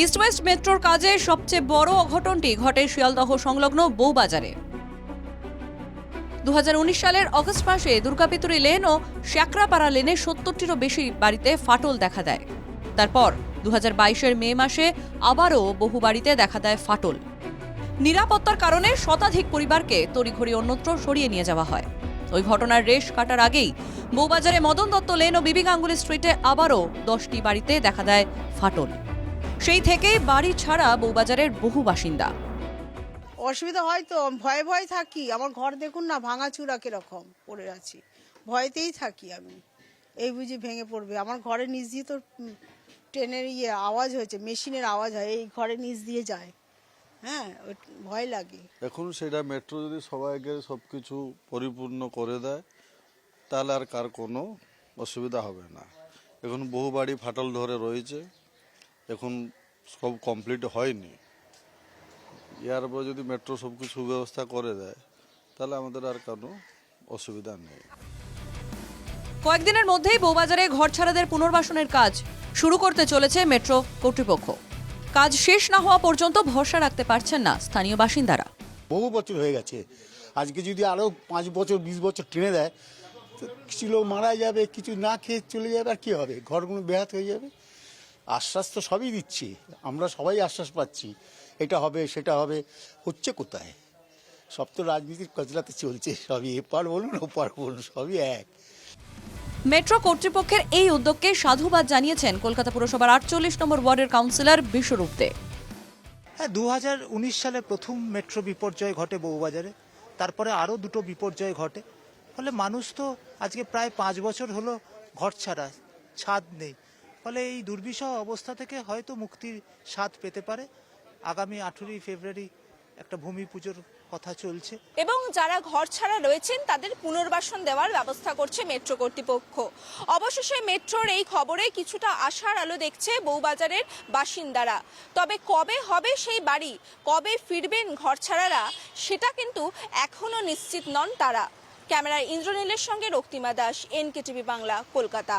East West মেট্রোর কাজে সবচেয়ে বড় অঘটনটি ঘটে শিয়ালদহ সংলগ্ন বউবাজারে। দু হাজার উনিশ সালের অগস্ট মাসে দুর্গাপিতুরি লেন ও শ্যাকরাপাড়া লেনে সত্তরটিরও বেশি বাড়িতে ফাটল দেখা দেয়। তারপর দু বাইশের মে মাসে আবারও বহু বাড়িতে দেখা দেয় ফাটল। নিরাপত্তার কারণে শতাধিক পরিবারকে তড়িঘড়ি অন্যত্র সরিয়ে নিয়ে যাওয়া হয়। ওই ঘটনার রেশ কাটার আগেই বউবাজারে মদন দত্ত লেন ও বিবি গাঙ্গুলি স্ট্রিটে আবারও দশটি বাড়িতে দেখা দেয় ফাটল। সেই থেকেই বাড়ি ছাড়া বউবাজারের বহু বাসিন্দা। অসুবিধা হয় তো ভয়ে ভয়ে থাকি। আমার ঘর দেখুন না ভাঙা ভাঙাচুরা কীরকম পড়ে আছি। ভয়েতেই থাকি আমি। এই বুঝি ভেঙে পড়বে। আমার ঘরে নিচ দিয়ে তো ট্রেনের ইয়ে আওয়াজ হয়েছে মেশিনের আওয়াজ হয় এই ঘরের নিচ দিয়ে যায়। হ্যাঁ ভয় লাগে। এখন সেটা মেট্রো যদি সবাইকে সব কিছু পরিপূর্ণ করে দেয় তাহলে আর কার কোনো অসুবিধা হবে না। এখন বহু বাড়ি ফাটল ধরে রয়েছে। এখন সব কমপ্লিট হয়নি। ইয়ার পর যদি মেট্রো সব কিছু ব্যবস্থা করে দেয় তাহলে আমাদের আর কোনো অসুবিধা নেই। কয়েকদিনের মধ্যেই বউবাজারে ঘর ছাড়াদের পুনর্বাসনের কাজ শুরু করতে চলেছে মেট্রো কর্তৃপক্ষ। কাজ শেষ না হওয়া পর্যন্ত ভরসা রাখতে পারছেন না স্থানীয় বাসিন্দারা। বহু বছর হয়ে গেছে। আজকে যদি আরও পাঁচ বছর বিশ বছর টেনে দেয় তো কিছু লোক মারা যাবে কিছু না খেয়ে চলে যাবে আর কী হবে? ঘরগুলো বেহাত হয়ে যাবে? আশ্বাস তো সবই দিচ্ছি। আমরা সবাই আশ্বাস পাচ্ছি। এটা হবে সেটা হবে হচ্ছে কোথায়? সব তো রাজনীতির কচলাতে চলছে সবই এপার বলুন ওপার বলুন সবই এক। মেট্রো কর্তৃপক্ষের এই উদ্যোগকে সাধুবাদ জানিয়েছেন কলকাতা পুরসভার আটচল্লিশ নম্বর ওয়ার্ডের কাউন্সিলর বিশ্বরূপ দে হ্যাঁ দু সালে প্রথম মেট্রো বিপর্যয় ঘটে বউবাজারে। তারপরে আরও দুটো বিপর্যয় ঘটে। ফলে মানুষ তো আজকে প্রায় পাঁচ বছর হলো ঘর ছাড়া ছাদ নেই। ফলে এই দুর্বিষহ অবস্থা থেকে হয়তো মুক্তির স্বাদ পেতে পারে। আগামী আঠেরোই ফেব্রুয়ারি একটা ভূমি পুজোর কথা চলছে। এবং যারা ঘর ছাড়া রয়েছেন, তাদের পুনর্বাসন দেওয়ার ব্যবস্থা করছে মেট্রো কর্তৃপক্ষ। অবশেষে মেট্রোর এই খবরে কিছুটা আশার আলো দেখছে বউবাজারের বাসিন্দারা। তবে কবে হবে সেই বাড়ি, কবে ফিরবেন ঘর ছাড়ারা, সেটা কিন্তু এখনও নিশ্চিত নন তারা। ক্যামেরায় ইন্দ্রনীলের সঙ্গে রক্তিমা দাস, এনকেটিভি বাংলা, কলকাতা।